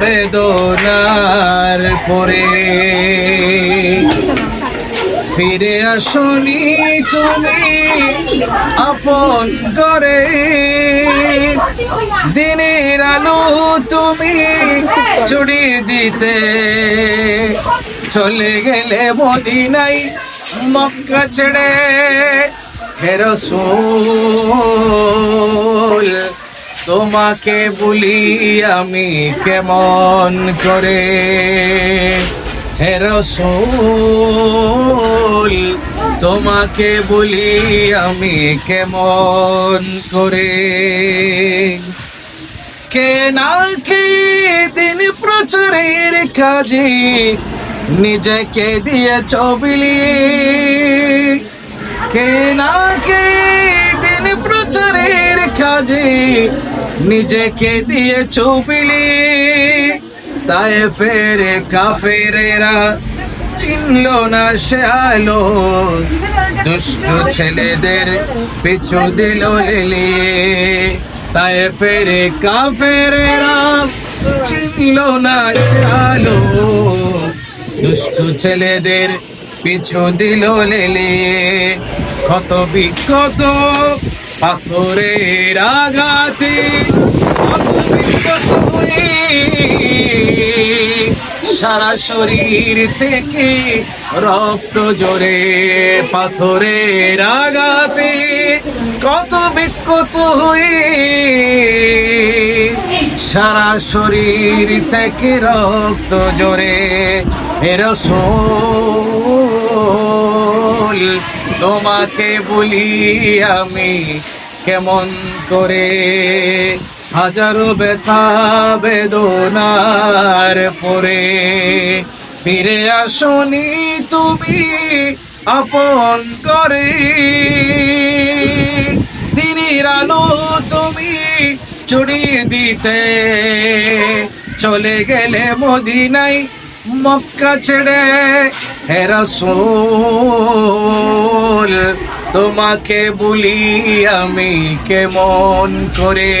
বেদনার পরে ফিরে আসনি তুমি আপন করে দিনের আলো তুমি চুড়ি দিতে চলে গেলে মদিনাই মক্কা ছেড়ে। হেরসুল তোমাকে বলি আমি কেমন করে? হেরসুল তোমাকে বলি আমি কেমন করে? কে না কে দিন প্রচারের কাজে নিজেকে দিয়ে ছবিলিয়ে কে না কে দিন প্রচারের কাজে নিজেকে দিয়ে ছবিলি তাই ফেরে কাফেরেরা চিনল না সে আলো। দুষ্ট ছেলেদের পিছু দিল লিলিয়ে তাই ফেরে কাফেরেরা চিনল না সে আলো। দুষ্ট ছেলেদের পিছু দিল লিলিয়ে ক্ষত বিক্ষত পাথরের আঘাতে। সারা শরীর থেকে রক্ত জোরে পাথরের আঘাতে। কত বিক্ষত হয়ে সারা শরীর থেকে রক্ত জোরে এরসোল তোমাকে বলি আমি কেমন করে? হাজারো ব্যথা বেদনার পরে ফিরে আসনি তুমি আপন করে। দিনের আলো তুমি চড়িয়ে দিতে, চলে গেলে মদিনাই মক্কা ছেড়ে হেরা সোল। তোমাকে বলি আমি কেমন করে?